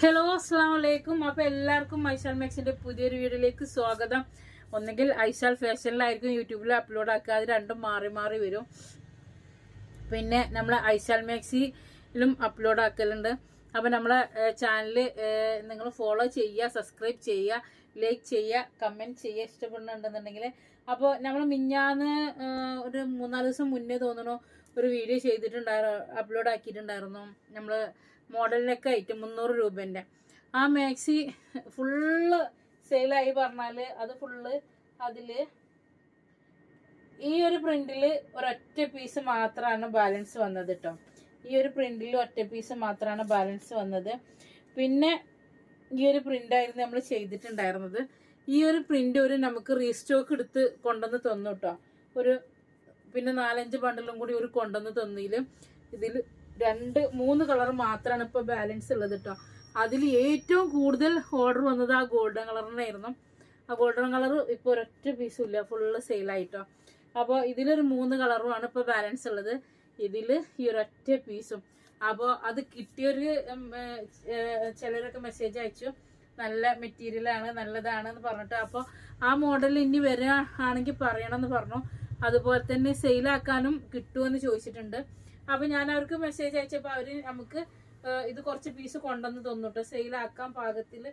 Hello അസ്സാം വലൈക്കും അപ്പൊ എല്ലാവർക്കും ഐശാൽ മാക്സിന്റെ പുതിയൊരു വീഡിയോയിലേക്ക് സ്വാഗതം. ഒന്നെങ്കിൽ ഐശാൽ ഫാഷനിലായിരിക്കും യൂട്യൂബിൽ അപ്ലോഡ് ആക്കുക. അത് രണ്ടും മാറി മാറി വരും. പിന്നെ നമ്മൾ ഐശാൽ മാക്സിലും അപ്ലോഡ് ആക്കലുണ്ട്. അപ്പൊ നമ്മളെ ചാനൽ നിങ്ങൾ ഫോളോ ചെയ്യുക സബ്സ്ക്രൈബ് ചെയ്യുക ലൈക്ക് ചെയ്യുക കമന്റ് ചെയ്യുക ഇഷ്ടപ്പെടുന്നുണ്ടെന്നുണ്ടെങ്കിൽ. അപ്പോൾ നമ്മൾ മിഞ്ഞാന്ന് ഒരു മൂന്നാൽ ദിവസം മുന്നേ തോന്നുന്നു ഒരു വീഡിയോ ചെയ്തിട്ടുണ്ടായിരുന്നു അപ്ലോഡ് ആക്കിയിട്ടുണ്ടായിരുന്നു. നമ്മൾ മോഡലിനൊക്കെ ആയിട്ട് മുന്നൂറ് രൂപേന്റെ ആ മാക്സി ഫുള്ള് സെയിലായി പറഞ്ഞാൽ അത് ഫുള്ള് അതിൽ ഈ ഒരു പ്രിന്റിൽ ഒരൊറ്റ പീസ് മാത്രമാണ് ബാലൻസ് വന്നത് കേട്ടോ ഈ ഒരു പ്രിന്റിൽ ഒറ്റ പീസ് മാത്രമാണ് ബാലൻസ് വന്നത്. പിന്നെ ഈ ഒരു പ്രിന്റായിരുന്നു നമ്മൾ ചെയ്തിട്ടുണ്ടായിരുന്നത്. ഈ ഒരു പ്രിന്റ് ഒരു നമുക്ക് റീസ്റ്റോക്ക് എടുത്ത് കൊണ്ടുവന്ന് തന്നു കേട്ടോ ഒരു പിന്നെ നാലഞ്ച് ബണ്ടിലും കൂടി ഒരു കൊണ്ടുവന്ന് തന്നതിൽ ഇതിൽ രണ്ട് മൂന്ന് കളർ മാത്രമാണ് ഇപ്പോൾ ബാലൻസ് ഉള്ളത് കേട്ടോ അതിൽ ഏറ്റവും കൂടുതൽ ഓർഡർ വന്നത് ആ ഗോൾഡൻ കളറിനായിരുന്നു ആ ഗോൾഡൻ കളർ ഇപ്പോൾ ഒരൊറ്റ പീസും ഇല്ല ഫുള്ള് സെയിലായിട്ടോ അപ്പോൾ ഇതിലൊരു മൂന്ന് കളറുമാണ് ഇപ്പോൾ ബാലൻസ് ഉള്ളത്. ഇതിൽ ഈ ഒരൊറ്റ പീസും അപ്പോൾ അത് കിട്ടിയൊരു ചിലരൊക്കെ മെസ്സേജ് അയച്ചു. നല്ല മെറ്റീരിയലാണ് നല്ലതാണ് എന്ന് പറഞ്ഞിട്ട്. അപ്പോൾ ആ മോഡൽ ഇനി വരികയാണെങ്കിൽ ആണെങ്കിൽ പറയണം എന്ന് പറഞ്ഞു. അതുപോലെ തന്നെ സെയിലാക്കാനും കിട്ടുമെന്ന് ചോദിച്ചിട്ടുണ്ട്. അപ്പോൾ ഞാൻ അവർക്ക് മെസ്സേജ് അയച്ചപ്പോൾ അവർ നമുക്ക് ഇത് കുറച്ച് പീസ് കൊണ്ടുവന്ന് തന്നു കേട്ടോ സെയിലാക്കാൻ പാകത്തിൽ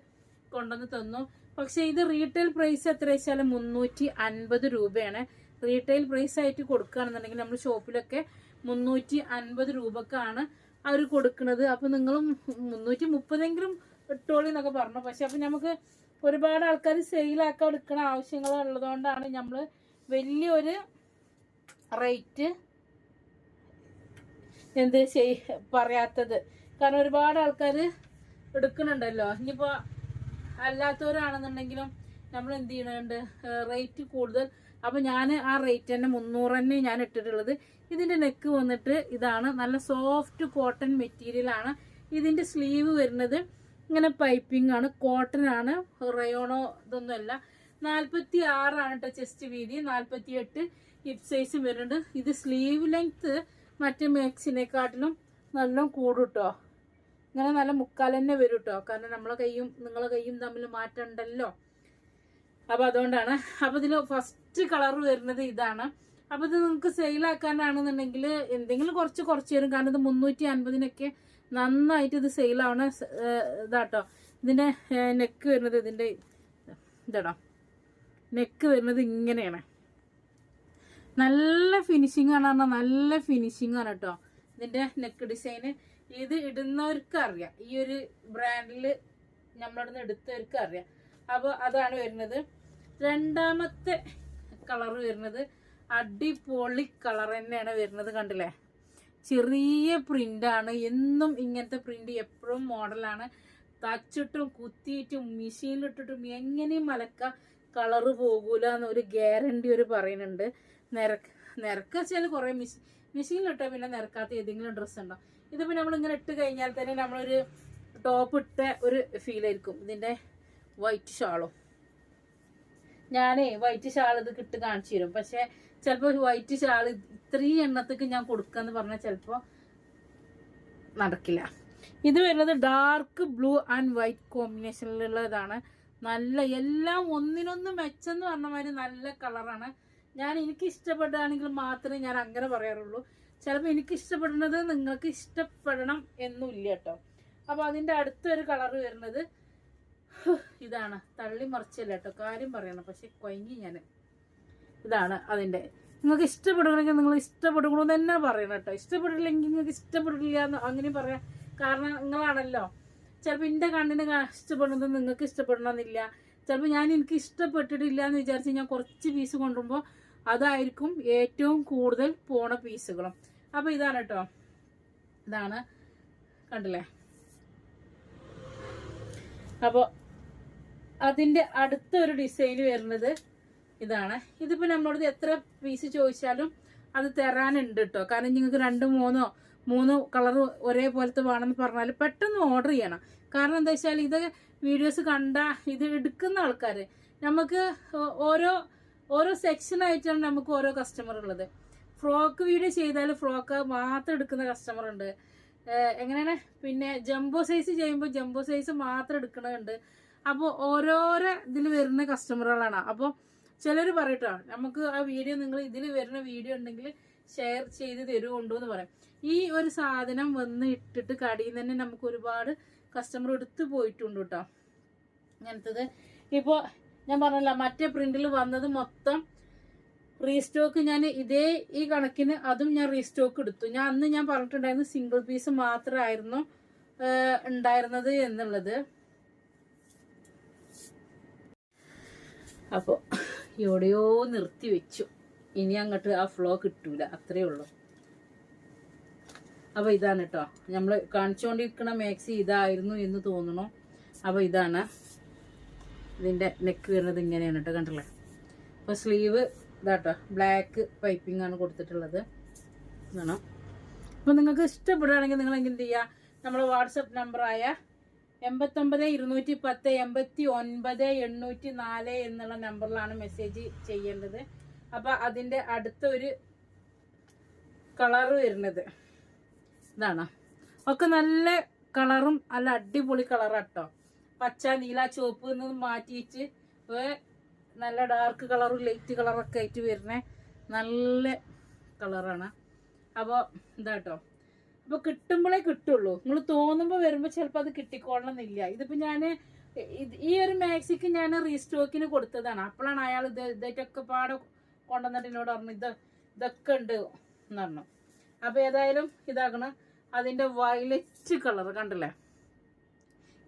കൊണ്ടുവന്ന് തന്നു. പക്ഷെ ഇത് റീറ്റെയിൽ പ്രൈസ് എത്ര വെച്ചാൽ മുന്നൂറ്റി അൻപത് രൂപയാണ്. റീറ്റെയിൽ പ്രൈസ് ആയിട്ട് കൊടുക്കുകയാണെന്നുണ്ടെങ്കിൽ നമ്മൾ ഷോപ്പിലൊക്കെ മുന്നൂറ്റി അൻപത് രൂപക്കാണ് അവർ കൊടുക്കുന്നത്. അപ്പൊ നിങ്ങളും മുന്നൂറ്റി മുപ്പതെങ്കിലും ഇട്ടോളി എന്നൊക്കെ പറഞ്ഞു. പക്ഷെ അപ്പൊ നമുക്ക് ഒരുപാട് ആൾക്കാർ സെയിലാക്കാൻ എടുക്കണ ആവശ്യങ്ങൾ ഉള്ളതുകൊണ്ടാണ് നമ്മൾ വലിയൊരു റേറ്റ് എന്ത് ചെയ് പറയാത്തത്. കാരണം ഒരുപാട് ആൾക്കാർ എടുക്കുന്നുണ്ടല്ലോ. ഇനിയിപ്പോൾ അല്ലാത്തവരാണെന്നുണ്ടെങ്കിലും നമ്മൾ എന്ത് ചെയ്യണുണ്ട്? റേറ്റ് കൂടുതൽ. അപ്പോൾ ഞാൻ ആ റേറ്റ് തന്നെ മുന്നൂറ് തന്നെ ഞാൻ ഇട്ടിട്ടുള്ളത്. ഇതിന്റെ നെക്ക് വന്നിട്ട് ഇതാണ്. നല്ല സോഫ്റ്റ് കോട്ടൺ മെറ്റീരിയലാണ് ഇതിന്റെ സ്ലീവ് വരുന്നത് ഇങ്ങനെ പൈപ്പിംഗ് ആണ്. കോട്ടൺ ആണ്. റയോണോ ഇതൊന്നുമല്ല. നാൽപ്പത്തി ആറാണ് കേട്ടോ ചെസ്റ്റ് വീതി. നാൽപ്പത്തി എട്ട് ഹിപ്പ് സൈസും വരുന്നുണ്ട്. ഇത് സ്ലീവ് ലെങ്ത് മറ്റേ മാക്സിനെക്കാട്ടിലും നല്ല കൂടുട്ടോ കേട്ടോ ഇങ്ങനെ നല്ല മുക്കാൽ തന്നെ വരും കേട്ടോ കാരണം നമ്മളെ കൈയും നിങ്ങളെ കൈയും തമ്മിൽ മാറ്റമുണ്ടല്ലോ അപ്പോൾ അതുകൊണ്ടാണ്. അപ്പോൾ ഇതിൽ ഫസ്റ്റ് കളർ വരുന്നത് ഇതാണ്. അപ്പോൾ ഇത് നിങ്ങൾക്ക് സെയിലാക്കാനാണെന്നുണ്ടെങ്കിൽ എന്തെങ്കിലും കുറച്ച് കുറച്ച് തരും. കാരണം ഇത് മുന്നൂറ്റി അൻപതിനൊക്കെ നന്നായിട്ട് ഇത് സെയിലാവണ ഇതാട്ടോ. ഇതിന്റെ നെക്ക് വരുന്നത് ഇതിന്റെ ഇതാണോ നെക്ക് വരുന്നത് ഇങ്ങനെയാണ്. നല്ല ഫിനിഷിംഗ് ആണ് പറഞ്ഞാൽ നല്ല ഫിനിഷിംഗ് ആണ് കേട്ടോ ഇതിന്റെ നെക്ക് ഡിസൈന് ഇത് ഇടുന്നവർക്ക് അറിയാം ഈ ഒരു ബ്രാൻഡിൽ നമ്മളിടുന്ന് എടുത്തവർക്ക് അറിയാം അപ്പോൾ അതാണ് വരുന്നത്. രണ്ടാമത്തെ കളർ വരുന്നത് അടിപൊളി കളർ തന്നെയാണ് വരുന്നത് കണ്ടില്ലേ? ചെറിയ പ്രിന്റാണ് എന്നും ഇങ്ങനത്തെ പ്രിന്റ് എപ്പോഴും മോഡലാണ് തച്ചിട്ടും കുത്തിയിട്ടും മെഷീനിലിട്ടിട്ടും എങ്ങനെയും മലക്ക കളറ് പോകൂല എന്നൊരു ഗ്യാരണ്ടി ഒരു പറയുന്നുണ്ട്. നിരക്ക് നിരക്ക് വെച്ചാൽ കുറേ മെഷീൻ മെഷീനിലിട്ടാൽ പിന്നെ നിരക്കാത്ത ഏതെങ്കിലും ഡ്രസ്സ് ഉണ്ടോ. ഇതിപ്പോൾ നമ്മളിങ്ങനെ ഇട്ട് കഴിഞ്ഞാൽ തന്നെ നമ്മളൊരു ടോപ്പ് ഇട്ട ഒരു ഫീൽ ആയിരിക്കും. ഇതിന്റെ വൈറ്റ് ഷാളും ഞാനേ വൈറ്റ് ഷാൾ ഇത് കിട്ട് കാണിച്ചു തരും. പക്ഷെ ചിലപ്പോൾ വൈറ്റ് ഷാൾ ഇത്രയും എണ്ണത്തേക്ക് ഞാൻ കൊടുക്കാന്ന് പറഞ്ഞാൽ ചിലപ്പോൾ നടക്കില്ല. ഇത് വരുന്നത് ഡാർക്ക് ബ്ലൂ ആൻഡ് വൈറ്റ് കോമ്പിനേഷനിലുള്ളതാണ് നല്ല എല്ലാം ഒന്നിനൊന്ന് മെച്ചെന്ന് പറഞ്ഞ മാതിരി നല്ല കളറാണ് ഞാൻ എനിക്ക് ഇഷ്ടപ്പെടുകയാണെങ്കിൽ മാത്രമേ ഞാൻ അങ്ങനെ പറയാറുള്ളൂ. ചിലപ്പോൾ എനിക്ക് ഇഷ്ടപ്പെടുന്നത് നിങ്ങൾക്ക് ഇഷ്ടപ്പെടണം എന്നുമില്ല കേട്ടോ. അപ്പോൾ അതിന്റെ അടുത്തൊരു കളർ വരുന്നത് ഇതാണ്. തള്ളി മറിച്ചല്ല കേട്ടോ. കാര്യം പറയണം. പക്ഷെ കൊയങ്ങി ഞാൻ. ഇതാണ് അതിന്റെ നിങ്ങൾക്ക് ഇഷ്ടപ്പെടണമെങ്കിൽ നിങ്ങൾ ഇഷ്ടപ്പെടണമെന്ന് തന്നെ പറയണം കേട്ടോ. ഇഷ്ടപ്പെടില്ലെങ്കിൽ നിങ്ങൾക്ക് ഇഷ്ടപ്പെടില്ല എന്ന് അങ്ങനെ പറയാം കാരണം നിങ്ങളാണല്ലോ ചിലപ്പോൾ എന്റെ കണ്ണിന് ഇഷ്ടപ്പെടുന്നത് നിങ്ങൾക്ക് ഇഷ്ടപ്പെടണമെന്നില്ല. ചിലപ്പോൾ ഞാൻ എനിക്ക് ഇഷ്ടപ്പെട്ടിട്ടില്ല എന്ന് വിചാരിച്ച് ഞാൻ കുറച്ച് പീസ് കൊണ്ടുപോകുമ്പോൾ അതായിരിക്കും ഏറ്റവും കൂടുതൽ പോണ പീസുകളും. അപ്പോൾ ഇതാണ് കേട്ടോ ഇതാണ്. കണ്ടില്ലേ? അപ്പോൾ അതിന്റെ അടുത്ത ഒരു ഡിസൈൻ വരുന്നത് ഇതാണ്. ഇതിപ്പോ നമ്മളോട് എത്ര പീസ് ചോദിച്ചാലും അത് തരാനുണ്ട് കേട്ടോ കാരണം നിങ്ങൾക്ക് രണ്ട് മൂന്നോ മൂന്ന് കളർ ഒരേപോലത്തെ വേണമെന്ന് പറഞ്ഞാൽ പെട്ടെന്ന് ഓർഡർ ചെയ്യണം. കാരണം എന്താ വെച്ചാൽ ഇത് വീഡിയോസ് കണ്ട ഇത് എടുക്കുന്ന ആൾക്കാർ നമുക്ക് ഓരോ ഓരോ സെക്ഷനായിട്ടാണ് നമുക്ക് ഓരോ കസ്റ്റമർ ഉള്ളത്. ഫ്രോക്ക് വീഡിയോ ചെയ്താൽ ഫ്രോക്ക് മാത്രം എടുക്കുന്ന കസ്റ്റമർ ഉണ്ട്. എങ്ങനെയാണ്? പിന്നെ ജംബോ സൈസ് ചെയ്യുമ്പോൾ ജംബോ സൈസ് മാത്രം എടുക്കണമുണ്ട് അപ്പോൾ ഓരോരോ ഇതിൽ വരുന്ന കസ്റ്റമറുകളാണ് അപ്പോൾ ചിലർ പറയട്ടോ നമുക്ക് ആ വീഡിയോ നിങ്ങൾ ഇതിൽ വരുന്ന വീഡിയോ ഉണ്ടെങ്കിൽ ഷെയർ ചെയ്ത് തരുമുണ്ടോ എന്ന് പറയാം. ഈ ഒരു സാധനം വന്ന് ഇട്ടിട്ട് കടയിൽ തന്നെ നമുക്ക് ഒരുപാട് കസ്റ്റമർ എടുത്തു പോയിട്ടുണ്ട് കേട്ടോ ഇങ്ങനത്തത് ഇപ്പോൾ ഞാൻ പറഞ്ഞല്ല മറ്റേ പ്രിന്റിൽ വന്നത് മൊത്തം റീസ്റ്റോക്ക് ഞാൻ ഇതേ ഈ കണക്കിന് അതും ഞാൻ റീസ്റ്റോക്ക് എടുത്തു. ഞാൻ അന്ന് ഞാൻ പറഞ്ഞിട്ടുണ്ടായിരുന്നു സിംഗിൾ പീസ് മാത്രമായിരുന്നു ഉണ്ടായിരുന്നത് എന്നുള്ളത്. അപ്പോൾ എവിടെയോ നിർത്തി വെച്ചു. ഇനി അങ്ങോട്ട് ആ ഫ്ലോ കിട്ടൂല അത്രയേ ഉള്ളൂ. അപ്പോൾ ഇതാണ് കേട്ടോ നമ്മൾ കാണിച്ചുകൊണ്ടിരിക്കുന്ന മാക്സി ഇതായിരുന്നു എന്ന് തോന്നണോ അപ്പോൾ ഇതാണ്. ഇതിന്റെ നെക്ക് വരുന്നത് ഇങ്ങനെയാണ് കേട്ടോ കണ്ടല്ലേ? അപ്പോൾ സ്ലീവ് ഇതാട്ടോ ബ്ലാക്ക് പൈപ്പിംഗ് ആണ് കൊടുത്തിട്ടുള്ളത്. ഇതാണ്? അപ്പോൾ നിങ്ങൾക്ക് ഇഷ്ടപ്പെടുകയാണെങ്കിൽ നിങ്ങൾ എന്ത് ചെയ്യുക നമ്മുടെ വാട്സപ്പ് നമ്പറായ എൺപത്തൊമ്പത് ഇരുന്നൂറ്റി പത്ത് എൺപത്തി ഒൻപത് എണ്ണൂറ്റി നാല് എന്നുള്ള നമ്പറിലാണ് മെസ്സേജ് ചെയ്യേണ്ടത്. അപ്പോൾ അതിന്റെ അടുത്ത ഒരു കളറ് വരുന്നത്. ഇതാണ്? ഒക്കെ നല്ല കളറും നല്ല അടിപൊളി കളറാട്ടോ പച്ച നീല ചുവപ്പ് എന്ന് മാറ്റിയിട്ട് നല്ല ഡാർക്ക് കളറും ലൈറ്റ് കളറൊക്കെ ആയിട്ട് വരുന്ന നല്ല കളറാണ് അപ്പോൾ ഇതാട്ടോ അപ്പോൾ കിട്ടുമ്പോഴേ കിട്ടുള്ളൂ. നിങ്ങൾ തോന്നുമ്പോൾ വരുമ്പോൾ ചിലപ്പോൾ അത് കിട്ടിക്കൊള്ളണമെന്നില്ല ഇതിപ്പോൾ ഞാൻ ഈ ഒരു മാക്സിക്ക് ഞാൻ റീസ്റ്റോക്കിന് കൊടുത്തതാണ്. അപ്പോഴാണ് അയാൾ ഇത് ഇതായിട്ടൊക്കെ പാടെ കൊണ്ടുവന്നിട്ട് എന്നോട് പറഞ്ഞു ഇത് ഇതൊക്കെ ഉണ്ട് എന്ന് പറഞ്ഞു. അപ്പോൾ ഏതായാലും ഇതാക്കണം. അതിന്റെ വയലറ്റ് കളർ കണ്ടില്ലേ?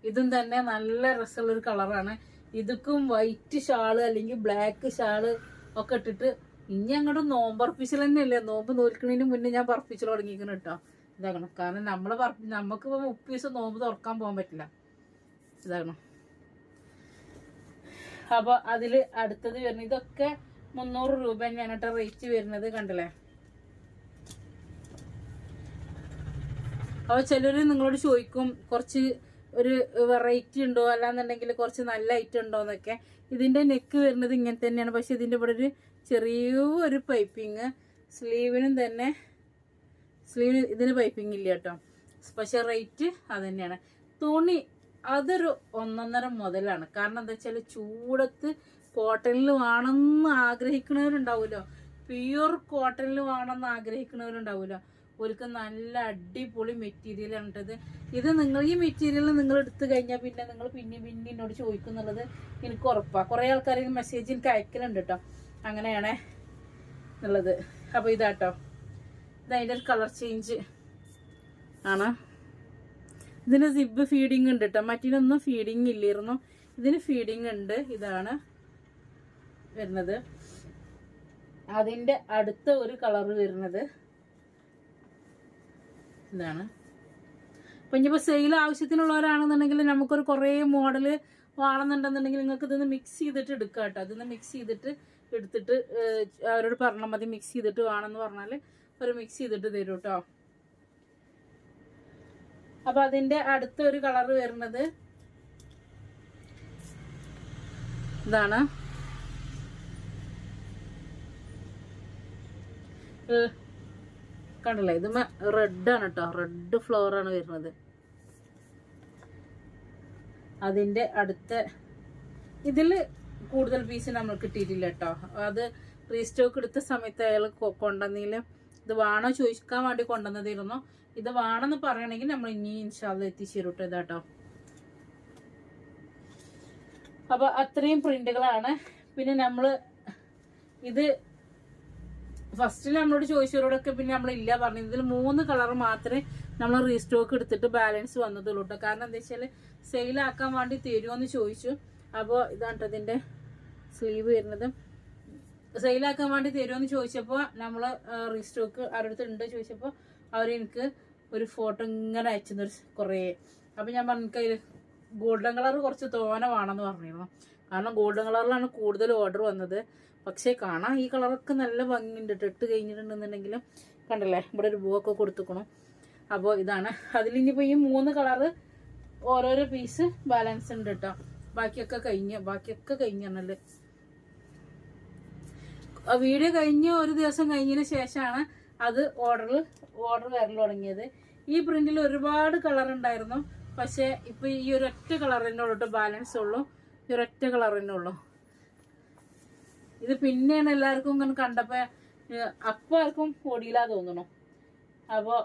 ഇതും തന്നെ നല്ല രസമുള്ളൊരു കളറാണ്. ഇതുക്കും വൈറ്റ് ഷാൾ അല്ലെങ്കിൽ ബ്ലാക്ക് ഷാൾ ഒക്കെ ഇട്ടിട്ട് ഇനി അങ്ങോട്ട് നോമ്പറപ്പിച്ചൽ തന്നെയല്ലേ? നോമ്പ് നോൽക്കണതിന് മുന്നേ ഞാൻ പറപ്പിച്ചു തുടങ്ങിയിരിക്കണം കേട്ടോ. ഇതാക്കണം കാരണം നമ്മൾ പറപ്പി നമുക്ക് ഇപ്പൊ മുപ്പത് ദിവസം നോമ്പ് തുറക്കാൻ പോകാൻ പറ്റില്ല. ഇതാക്കണം അപ്പൊ അതിൽ അടുത്തത് വരുന്നത് ഇതൊക്കെ മുന്നൂറ് രൂപ തന്നെയാണ് കേട്ടോ റേറ്റ് വരുന്നത് കണ്ടില്ലേ? അപ്പോൾ ചിലർ നിങ്ങളോട് ചോദിക്കും കുറച്ച് ഒരു വെറൈറ്റി ഉണ്ടോ? അല്ലാന്നുണ്ടെങ്കിൽ കുറച്ച് നല്ല ഐറ്റം ഉണ്ടോ എന്നൊക്കെ. ഇതിന്റെ നെക്ക് വരുന്നത് ഇങ്ങനെ തന്നെയാണ്. പക്ഷേ ഇതിന്റെ ഇവിടെ ഒരു ചെറിയൊരു പൈപ്പിങ് സ്ലീവിനും തന്നെ സ്ലീവിന് ഇതിന് പൈപ്പിംഗ് ഇല്ല കേട്ടോ. പക്ഷേ റേറ്റ് അത് തന്നെയാണ് തുണി അതൊരു ഒന്നൊന്നര മുതലാണ്. കാരണം എന്താ വെച്ചാൽ ചൂടത്ത് കോട്ടണിൽ വേണമെന്ന് ആഗ്രഹിക്കുന്നവരുണ്ടാവുമല്ലോ. പ്യുവർ കോട്ടണിൽ വേണമെന്ന് ആഗ്രഹിക്കുന്നവരുണ്ടാവുമല്ലോ. ഓർക്ക് നല്ല അടിപൊളി മെറ്റീരിയൽ ആണിട്ടത് ഇത്. നിങ്ങൾ ഈ മെറ്റീരിയൽ നിങ്ങൾ എടുത്തു കഴിഞ്ഞാൽ പിന്നെ നിങ്ങൾ പിന്നെ പിന്നെ എന്നോട് ചോദിക്കുന്നുള്ളത് എനിക്ക് ഉറപ്പാണ് കുറേ ആൾക്കാർ മെസ്സേജ് എനിക്ക് അയക്കലുണ്ട് കേട്ടോ അങ്ങനെയാണ് എന്നുള്ളത്. അപ്പോൾ ഇതാട്ടോ അതിന്റെ ഒരു കളർ ചേഞ്ച് ആണ്. ഇതിന് സിബ് ഫീഡിങ് ഉണ്ട് കേട്ടോ മറ്റിനൊന്നും ഫീഡിങ് ഇല്ലായിരുന്നു. ഇതിന് ഫീഡിങ് ഉണ്ട്. ഇതാണ് വരുന്നത്. അതിന്റെ അടുത്ത ഒരു കളർ വരുന്നത്. ഇതാണ്. അപ്പം ഇനിയിപ്പോൾ സെയിൽ ആവശ്യത്തിനുള്ളവരാണെന്നുണ്ടെങ്കിൽ നമുക്കൊരു കുറേ മോഡൽ വാങ്ങുന്നുണ്ടെന്നുണ്ടെങ്കിൽ നിങ്ങൾക്ക് ഇതൊന്ന് മിക്സ് ചെയ്തിട്ട് എടുക്കാം കേട്ടോ അതൊന്ന് മിക്സ് ചെയ്തിട്ട് എടുത്തിട്ട് അവരോട് പറഞ്ഞാൽ മതി മിക്സ് ചെയ്തിട്ട് വേണമെന്ന് പറഞ്ഞാൽ ഒരു മിക്സ് ചെയ്തിട്ട് തരും കേട്ടോ അപ്പം അതിന്റെ അടുത്ത ഒരു കളർ വരുന്നത് ഇതാണ്. കണ്ടില്ലേ? ഇത് റെഡ് ആണ് കേട്ടോ റെഡ് ഫ്ലവർ ആണ് വരുന്നത്. അതിന്റെ അടുത്ത ഇതിൽ കൂടുതൽ പീസ് നമ്മൾ കിട്ടിയിട്ടില്ല കേട്ടോ അത് റീസ്റ്റോക്ക് എടുത്ത സമയത്ത് അയാൾ കൊണ്ടുവന്നതിൽ ഇത് വേണോ ചോദിക്കാൻ വേണ്ടി കൊണ്ടുവന്നതായിരുന്നു. ഇത് വേണമെന്ന് പറയണമെങ്കിൽ നമ്മൾ ഇനി ഇൻഷാല്ല എത്തിച്ചേരും കേട്ടോ അപ്പൊ അത്രയും പ്രിന്റുകളാണ് പിന്നെ നമ്മൾ ഇത് ഫസ്റ്റിൽ നമ്മളോട് ചോദിച്ചവരോടൊക്കെ പിന്നെ നമ്മൾ ഇല്ല പറഞ്ഞു. ഇതിൽ മൂന്ന് കളർ മാത്രമേ നമ്മൾ റീസ്റ്റോക്ക് എടുത്തിട്ട് ബാലൻസ് വന്നതുള്ളൂ കേട്ടോ കാരണം എന്താ വെച്ചാൽ സെയിലാക്കാൻ വേണ്ടി തരുമോന്ന് ചോദിച്ചു. അപ്പോൾ ഇതാണ് കേട്ടോ ഇതിന്റെ സ്ലീവ് വരുന്നത്. സെയിലാക്കാൻ വേണ്ടി തരുമോന്ന് ചോദിച്ചപ്പോൾ നമ്മൾ റീസ്റ്റോക്ക് ആരുടെ ഉണ്ടോ ചോദിച്ചപ്പോൾ അവർ എനിക്ക് ഒരു ഫോട്ടോ ഇങ്ങനെ അയച്ചു കുറേ. അപ്പം ഞാൻ പറഞ്ഞു എനിക്ക് ഗോൾഡൻ കളർ കുറച്ച് തോന വേണമെന്ന് പറഞ്ഞിരുന്നു. കാരണം ഗോൾഡൻ കളറിലാണ് കൂടുതൽ ഓർഡർ വന്നത്. പക്ഷേ കാണാൻ ഈ കളറൊക്കെ നല്ല ഭംഗിയുണ്ട്. ട്ടോ. ഇട്ട് കഴിഞ്ഞിട്ടുണ്ടെന്നുണ്ടെങ്കിലും കണ്ടല്ലേ ഇവിടെ ഒരു പൂവൊക്കെ കൊടുത്തുക്കണം അപ്പോൾ ഇതാണ്. അതിലിനിപ്പോൾ ഈ മൂന്ന് കളറ് ഓരോരോ പീസ് ബാലൻസ് ഉണ്ട് കേട്ടോ ബാക്കിയൊക്കെ കഴിഞ്ഞ്. ബാക്കിയൊക്കെ കഴിഞ്ഞാണല്ലേ വീഡിയോ കഴിഞ്ഞ് ഒരു ദിവസം കഴിഞ്ഞതിന് ശേഷമാണ് അത് ഓർഡർ ഓർഡർ വരൽ തുടങ്ങിയത്. ഈ പ്രിന്റിൽ ഒരുപാട് കളർ ഉണ്ടായിരുന്നു. പക്ഷേ ഇപ്പോൾ ഈ ഒരൊറ്റ തന്നെ ബാലൻസ് ഉള്ളൂ. ഈ ഒരൊറ്റ ഉള്ളൂ ഇത് പിന്നെയാണ് എല്ലാവർക്കും ഇങ്ങനെ കണ്ടപ്പോൾ അപ്പം ആർക്കും ഓടിയില്ല തോന്നണു അപ്പോ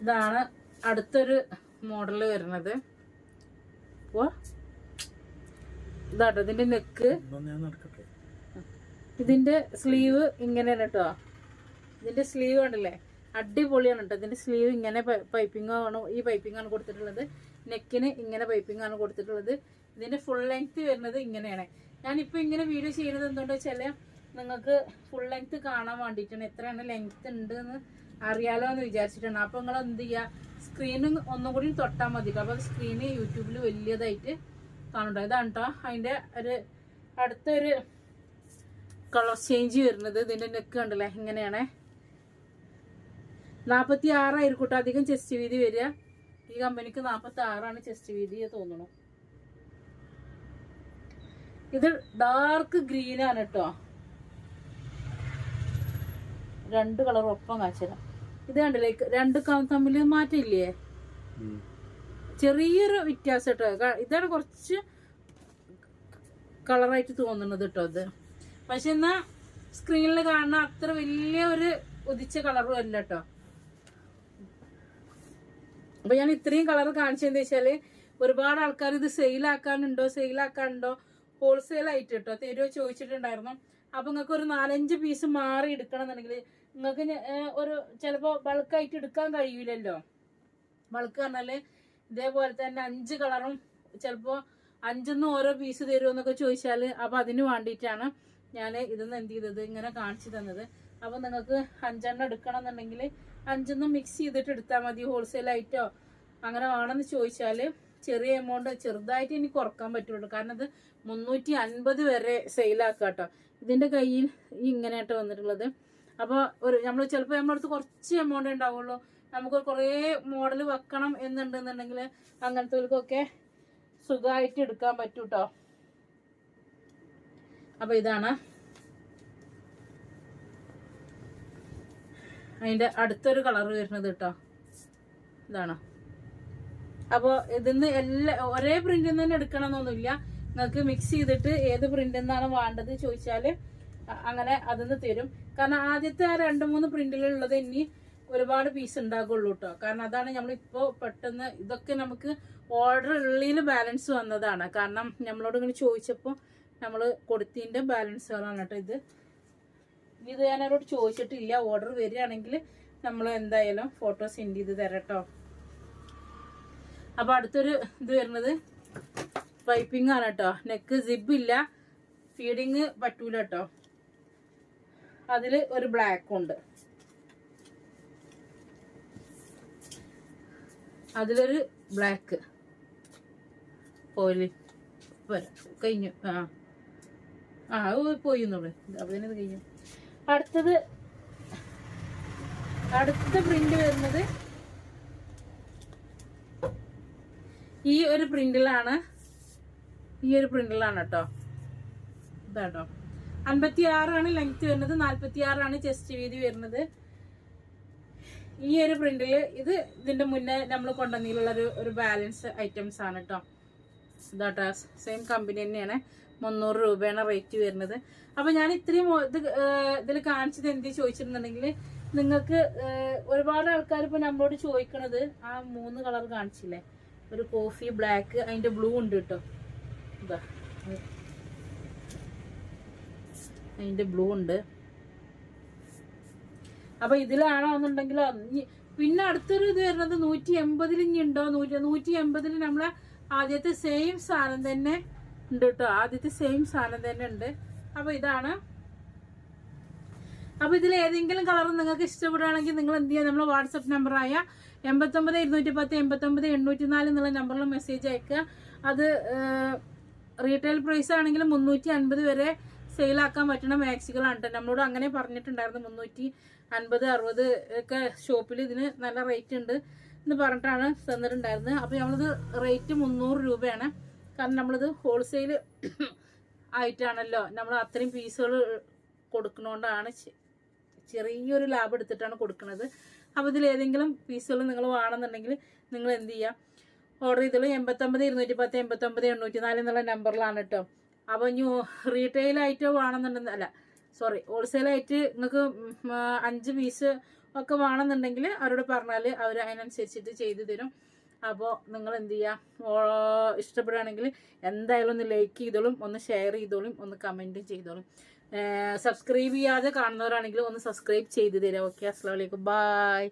ഇതാണ് അടുത്തൊരു മോഡൽ വരുന്നത്. അപ്പോ ഇതാട്ടോ ഇതിന്റെ നെക്ക്. ഇതിന്റെ സ്ലീവ് ഇങ്ങനെയാണ് കേട്ടോ. ഇതിന്റെ സ്ലീവ് ഉണ്ടല്ലേ അടിപൊളിയാണ് കേട്ടോ. ഇതിന്റെ സ്ലീവ് ഇങ്ങനെ പൈപ്പിംഗ് ആണ് ഈ പൈപ്പിംഗ് ആണ് കൊടുത്തിട്ടുള്ളത്. നെക്കിന് ഇങ്ങനെ പൈപ്പിംഗ് ആണ് കൊടുത്തിട്ടുള്ളത്. ഇതിന്റെ ഫുൾ ലെങ്ത് വരുന്നത് ഇങ്ങനെയാണ്. ഞാനിപ്പോ ഇങ്ങനെ വീഡിയോ ചെയ്യുന്നത് എന്തുകൊണ്ട് വെച്ചാൽ നിങ്ങൾക്ക് ഫുൾ ലെങ്ത് കാണാൻ വേണ്ടിയിട്ടാണ്. എത്രയാണ് ലെങ്ത് ഉണ്ട് എന്ന് അറിയാലോ എന്ന് വിചാരിച്ചിട്ടാണ്. അപ്പൊ നിങ്ങൾ എന്ത് ചെയ്യുക സ്ക്രീനും ഒന്നും കൂടി തൊട്ടാൽ മതി. അപ്പൊ സ്ക്രീന് യൂട്യൂബിൽ വലിയതായിട്ട് കാണണ്ട ഇതാണ് കേട്ടോ അതിന്റെ ഒരു അടുത്തൊരു കളർ ചേഞ്ച് വരുന്നത്. ഇതിന്റെ നെക്ക് കണ്ടല്ലേ? ഇങ്ങനെയാണ്. നാൽപ്പത്തി ആറായിരിക്കും കേട്ടോ അധികം ചെസ്റ്റ് വീതി വരിക. ഈ കമ്പനിക്ക് നാൽപ്പത്തി ആറാണ് ചെസ്റ്റ് വീതി തോന്നുന്നു. ഇത് ഡാർക്ക് ഗ്രീൻ ആണ് കേട്ടോ രണ്ട് കളർ ഒപ്പം കാച്ചരാം ഇത് കണ്ടില്ലേ രണ്ട് തമ്മിൽ മാറ്റില്ലേ ചെറിയൊരു വ്യത്യാസം കേട്ടോ ഇതാണ് കുറച്ച് കളറായിട്ട് തോന്നുന്നത് കേട്ടോ അത് പക്ഷെ എന്നാ സ്ക്രീനിൽ കാണുന്ന അത്ര വലിയ ഒരു ഉദിച്ച കളറും അല്ല കേട്ടോ അപ്പൊ ഞാൻ ഇത്രയും കളർ കാണിച്ചതെന്ന് വെച്ചാൽ ഒരുപാട് ആൾക്കാർ ഇത് സെയിലാക്കാനുണ്ടോ സെയിലാക്കാനുണ്ടോ ഹോൾസെയിൽ ആയിട്ട് കേട്ടോ തരുമോ ചോദിച്ചിട്ടുണ്ടായിരുന്നു. അപ്പൊ നിങ്ങൾക്ക് ഒരു നാലഞ്ച് പീസ് മാറി എടുക്കണം എന്നുണ്ടെങ്കിൽ നിങ്ങൾക്ക് ഒരു ചിലപ്പോ ബൾക്കായിട്ട് എടുക്കാൻ കഴിയില്ലല്ലോ. ബൾക്ക് പറഞ്ഞാൽ ഇതേപോലെ തന്നെ അഞ്ച് കളറും ചിലപ്പോ അഞ്ചെന്ന് ഓരോ പീസ് തരുമോ എന്നൊക്കെ ചോദിച്ചാൽ അപ്പൊ അതിന് വേണ്ടിയിട്ടാണ് ഞാൻ ഇതൊന്ന് എന്ത് ചെയ്തത് ഇങ്ങനെ കാണിച്ചു തന്നത്. അപ്പൊ നിങ്ങൾക്ക് അഞ്ചെണ്ണം എടുക്കണം എന്നുണ്ടെങ്കിൽ അഞ്ചെണ്ണം മിക്സ് ചെയ്തിട്ട് എടുത്താൽ മതി ഹോൾസെയിൽ ആയിട്ടോ അങ്ങനെ വേണമെന്ന് ചോദിച്ചാൽ ചെറിയ എമൗണ്ട് ചെറുതായിട്ട് എനിക്ക് കുറയ്ക്കാൻ പറ്റുള്ളൂ. കാരണം അത് മുന്നൂറ്റി അൻപത് വരെ സെയിലാക്കുക കേട്ടോ ഇതിന്റെ കയ്യിൽ ഇങ്ങനെയായിട്ട് വന്നിട്ടുള്ളത്. അപ്പോൾ ഒരു നമ്മൾ ചിലപ്പോൾ നമ്മളടുത്ത് കുറച്ച് എമൗണ്ട് ഉണ്ടാവുള്ളൂ. നമുക്ക് കുറേ മോഡൽ വെക്കണം എന്നുണ്ടെന്നുണ്ടെങ്കിൽ അങ്ങനത്തെ സുഖമായിട്ട് എടുക്കാൻ പറ്റൂ കേട്ടോ അപ്പൊ ഇതാണ്. അതിന്റെ അടുത്തൊരു കളർ വരുന്നത് കേട്ടോ ഇതാണ്. അപ്പോൾ ഇതിന്ന് എല്ലാ ഒരേ പ്രിന്റിൽ നിന്ന് തന്നെ എടുക്കണമെന്നൊന്നുമില്ല. നിങ്ങൾക്ക് മിക്സ് ചെയ്തിട്ട് ഏത് പ്രിന്റിൽ നിന്നാണ് വേണ്ടത് ചോദിച്ചാൽ അങ്ങനെ അതിന്ന് തരും. കാരണം ആദ്യത്തെ ആ രണ്ട് മൂന്ന് പ്രിന്റിലുള്ളത് ഇനി ഒരുപാട് പീസ് ഉണ്ടാകുള്ളൂ കേട്ടോ കാരണം അതാണ് നമ്മൾ ഇപ്പോ പെട്ടെന്ന് ഇതൊക്കെ നമുക്ക് ഓർഡർ ഉള്ളിൽ ബാലൻസ് വന്നതാണ്. കാരണം നമ്മളോട് ഇങ്ങനെ ചോദിച്ചപ്പോൾ നമ്മൾ കൊടുത്തിന്റെ ബാലൻസുകളാണ് കേട്ടോ ഇത്. ഇത് ഞാനവരോട് ചോദിച്ചിട്ടില്ല. ഓർഡർ വരികയാണെങ്കിൽ നമ്മൾ എന്തായാലും ഫോട്ടോ സെൻഡ് ചെയ്ത് തരാം കേട്ടോ അപ്പൊ അടുത്തൊരു ഇത് വരുന്നത് പൈപ്പിംഗ് ആണ് കേട്ടോ. നെക്ക് സിബ് ഇല്ല. ഫീഡിങ് പറ്റൂല കേട്ടോ. അതിൽ ഒരു ബ്ലാക്ക് ഉണ്ട്. അതിലൊരു ബ്ലാക്ക് പോയിൽ കഴിഞ്ഞു. ആ. ആ പോയി എന്നുള്ളു അതിനത് കഴിഞ്ഞു. അടുത്തത് അടുത്ത പ്രിന്റ് വരുന്നത് ഈ ഒരു പ്രിന്റിലാണ് ഈ ഒരു പ്രിന്റിലാണ് കേട്ടോ ഇതാട്ടോ. അൻപത്തി ആറാണ് ലെങ്ത് വരുന്നത് നാൽപ്പത്തി ആറാണ് ചെസ്റ്റ് വീതി വരുന്നത്. ഈ ഒരു പ്രിന്റിൽ ഇത് ഇതിന്റെ മുന്നേ നമ്മൾ കൊണ്ടുവന്നിട്ടുള്ള ഒരു ഒരു ബാലൻസ് ഐറ്റംസ് ആണ് കേട്ടോ ഇതാട്ടോ സെയിം കമ്പനി തന്നെയാണ്. മുന്നൂറ് രൂപയാണ് റേറ്റ് വരുന്നത്. അപ്പൊ ഞാൻ ഇത്രയും ഇത് ഇതിൽ കാണിച്ചത് എന്ത് ചോദിച്ചിട്ടുണ്ടെങ്കിൽ നിങ്ങൾക്ക് ഒരുപാട് ആൾക്കാർ ഇപ്പൊ നമ്മളോട് ചോദിക്കണത് ആ മൂന്ന് കളർ കാണിച്ചില്ലേ? ഒരു കോഫി ബ്ലാക്ക് അതിന്റെ ബ്ലൂ ഉണ്ട് കേട്ടോ ഇതാ ബ്ലൂ ഉണ്ട്. അപ്പൊ ഇതിലാണോ എന്നുണ്ടെങ്കിൽ പിന്നെ അടുത്തൊരു ഇത് വരുന്നത് നൂറ്റി എൺപതിൽ ഇനി ഉണ്ടോ? നൂറ്റി നൂറ്റി എൺപതിൽ നമ്മളെ ആദ്യത്തെ സെയിം സാധനം തന്നെ ഉണ്ട് കേട്ടോ ആദ്യത്തെ സെയിം സാധനം തന്നെ ഉണ്ട്. അപ്പൊ ഇതാണ് അപ്പൊ ഇതിൽ ഏതെങ്കിലും കളർ നിങ്ങൾക്ക് ഇഷ്ടപ്പെടുകയാണെങ്കിൽ നിങ്ങൾ എന്ത് ചെയ്യുക നമ്മളെ വാട്സപ്പ് നമ്പറായ എൺപത്തൊമ്പത് ഇരുന്നൂറ്റി പത്ത് എൺപത്തൊമ്പത് എണ്ണൂറ്റി നാല് എന്നുള്ള നമ്പറിൽ മെസ്സേജ് അയക്കുക. അത് റീറ്റെയിൽ പ്രൈസ് ആണെങ്കിൽ മുന്നൂറ്റി അൻപത് വരെ സെയിലാക്കാൻ പറ്റുന്ന മാക്സികളാണ് കേട്ടോ നമ്മളോട് അങ്ങനെ പറഞ്ഞിട്ടുണ്ടായിരുന്നു മുന്നൂറ്റി അൻപത് അറുപത് ഒക്കെ ഷോപ്പിൽ ഇതിന് നല്ല റേറ്റ് ഉണ്ട് എന്ന് പറഞ്ഞിട്ടാണ് തന്നിട്ടുണ്ടായിരുന്നത്. അപ്പോൾ നമ്മളിത് റേറ്റ് മുന്നൂറ് രൂപയാണ്. കാരണം നമ്മളിത് ഹോൾസെയിൽ ആയിട്ടാണല്ലോ. നമ്മൾ അത്രയും പീസുകൾ കൊടുക്കണോണ്ടാണ് ചെറിയൊരു ലാഭം എടുത്തിട്ടാണ് കൊടുക്കുന്നത്. അപ്പോൾ ഇതിൽ ഏതെങ്കിലും പീസുകൾ നിങ്ങൾ വേണമെന്നുണ്ടെങ്കിൽ നിങ്ങൾ എന്ത് ചെയ്യുക ഓർഡർ ചെയ്തുള്ളൂ എൺപത്തൊമ്പത് ഇരുന്നൂറ്റി പത്ത് എൺപത്തൊമ്പത് എണ്ണൂറ്റി നാല് എന്നുള്ള നമ്പറിലാണ് കേട്ടോ അപ്പോൾ ഇനി റീറ്റെയിലായിട്ട് വേണമെന്നുണ്ടെന്ന് അല്ല സോറി ഹോൾസെയിലായിട്ട് നിങ്ങൾക്ക് അഞ്ച് പീസ് ഒക്കെ വേണമെന്നുണ്ടെങ്കിൽ അവരോട് പറഞ്ഞാൽ അവർ അതിനനുസരിച്ചിട്ട് ചെയ്തു തരും. അപ്പോൾ നിങ്ങൾ എന്ത് ചെയ്യുക ഇഷ്ടപ്പെടുകയാണെങ്കിൽ എന്തായാലും ഒന്ന് ലൈക്ക് ചെയ്തോളും ഒന്ന് ഷെയർ ചെയ്തോളും ഒന്ന് കമന്റും ചെയ്തോളും. സബ്സ്ക്രൈബ് ചെയ്യാതെ കാണുന്നവരാണെങ്കിൽ ഒന്ന് സബ്സ്ക്രൈബ് ചെയ്ത് തരാം. ഓക്കെ അസ്സാം വലൈക്കും ബായ്